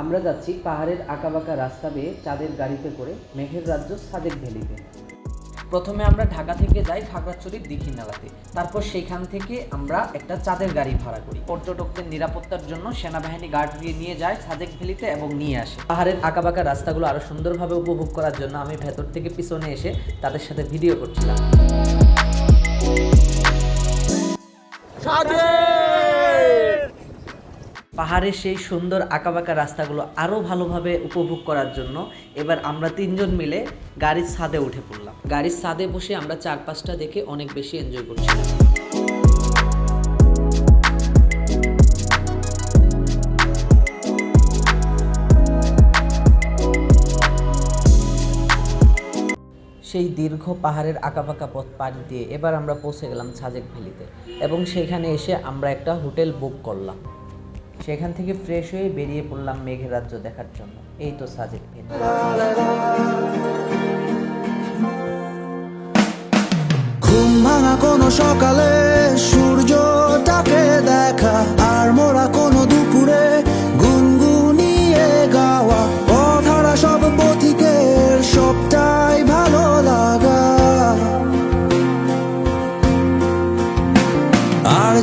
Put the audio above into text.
আমরা যাচ্ছি পাহাড়ের আঁকাবাঁকা রাস্তা বেয়ে চাঁদের গাড়িতে করে মেঘের রাজ্য সাজেক ভ্যালিতে। প্রথমে আমরা ঢাকা থেকে যাই খাগড়াছড়ির দীঘিনালাতে তারপর সেখান থেকে আমরা একটা চাঁদের গাড়ি ভাড়া করি। পর্যটকদের নিরাপত্তার জন্য সেনাবাহিনী গার্ড দিয়ে নিয়ে যায় সাজেক ভ্যালিতে এবং নিয়ে আসে। পাহাড়ের আঁকাবাঁকা রাস্তাগুলো আরও সুন্দরভাবে উপভোগ করার জন্য আমি ভেতর থেকে পিছনে এসে তাদের সাথে ভিডিও করছিলাম। পাহাড়ের সেই সুন্দর আঁকাবাঁকা রাস্তাগুলো আরও ভালোভাবে উপভোগ করার জন্য এবার আমরা তিনজন মিলে গাড়ির ছাদে উঠে পড়লাম। গাড়ির ছাদে বসে আমরা চারপাশটা দেখে অনেক বেশি এনজয় করছিলাম। সেই দীর্ঘ পাহাড়ের আঁকাবাঁকা পথ পাড়ি দিয়ে এবার আমরা পৌঁছে গেলাম সাজেক ভ্যালিতে এবং সেখানে এসে আমরা একটা হোটেল বুক করলাম। সেখান থেকে ফ্রেশ হয়ে বেরিয়ে পড়লাম মেঘের রাজ্য দেখার জন্য। এই তো সাজের ভিন ঘুম ভাঙা কোনো সকালে দেখা, আর মোরা কোনো দুপুরে গুনগুনিয়ে গাওয়া। অধারা সব পথিকের সবটাই ভালো লাগা। আর